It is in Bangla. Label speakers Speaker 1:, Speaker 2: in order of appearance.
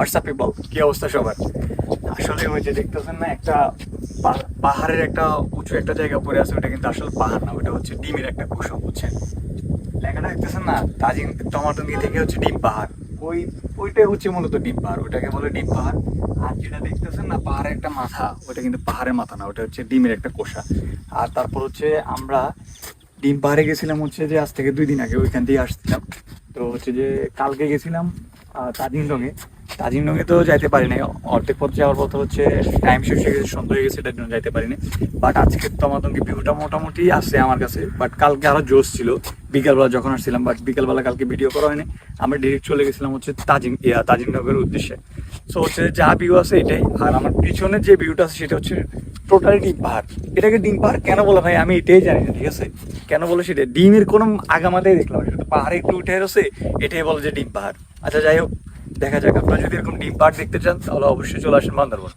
Speaker 1: হোয়াটসঅ্যাপ পিপল কি অবস্থা সবার? আসলে ওই যে দেখতেছেন না একটা পাহাড়ের একটা উঁচু একটা জায়গা পড়ে আছে ওটা কিন্তু আসলে পাহাড় না ওটা হচ্ছে ডিমের একটা কুসুম বুঝছেন? লেখাটা দেখতেছেন না তাজিং টমাটো নিয়ে থেকে হচ্ছে ডিম পাহাড়। ওই ওইটাই হচ্ছে মূলত ডিম পাহাড় ওটাকে বলে ডিম পাহাড়। আর যেটা দেখতেছেন না পাহাড়ের একটা মাথা ওটা কিন্তু পাহাড়ের মাথা না ওটা হচ্ছে ডিমের একটা কোষা। আর তারপর হচ্ছে আমরা ডিম পাহাড়ে গেছিলাম হচ্ছে যে আজ থেকে দুই দিন আগে ওইখান দিয়ে আসছিলাম। তো হচ্ছে যে কালকে গেছিলাম তাজিংডংয়ে তাজিংডংয়ে তো যাইতে পারি নাই অর্ধেক পথ যাওয়ার পথে হচ্ছে টাইম শেষ হয়ে গেছে, সন্ধ্যা হয়ে গেছে এটার জন্য যাইতে পারিনি। বাট আজকে তমাতঙ্গি ভিউটা মোটামুটি আছে আমার কাছে। বাট কালকে আরও জোশ ছিল। বিকালবেলা যখন আসছিলাম বাট বিকালবেলা কালকে ভিডিও করা হয়নি। আমরা ডিরেক্ট চলে গেছিলাম হচ্ছে তাজিং ইয়া তাজিংডংয়ের উদ্দেশ্যে। সো হচ্ছে যা ভিউ আছে এটাই। আর আমার পিছনে যে ভিউটা আছে সেটা হচ্ছে টোটালি ডিম পাহাড়। এটাকে ডিম পাহাড় কেন বলে ভাই? আমি এটাই জানি না, ঠিক আছে? কেন বলে সেটা ডিমের কোনো আগামাতেই দেখলাম পাহাড়ে একটু উঠে রয়েছে এটাই বলে যে ডিম পাহাড়। আচ্ছা যাই হোক। দেখা যাক আপনারা যদি এরকম ডিম পার্ক দেখতে চান তাহলে অবশ্যই চলে আসেন বান্দরবন।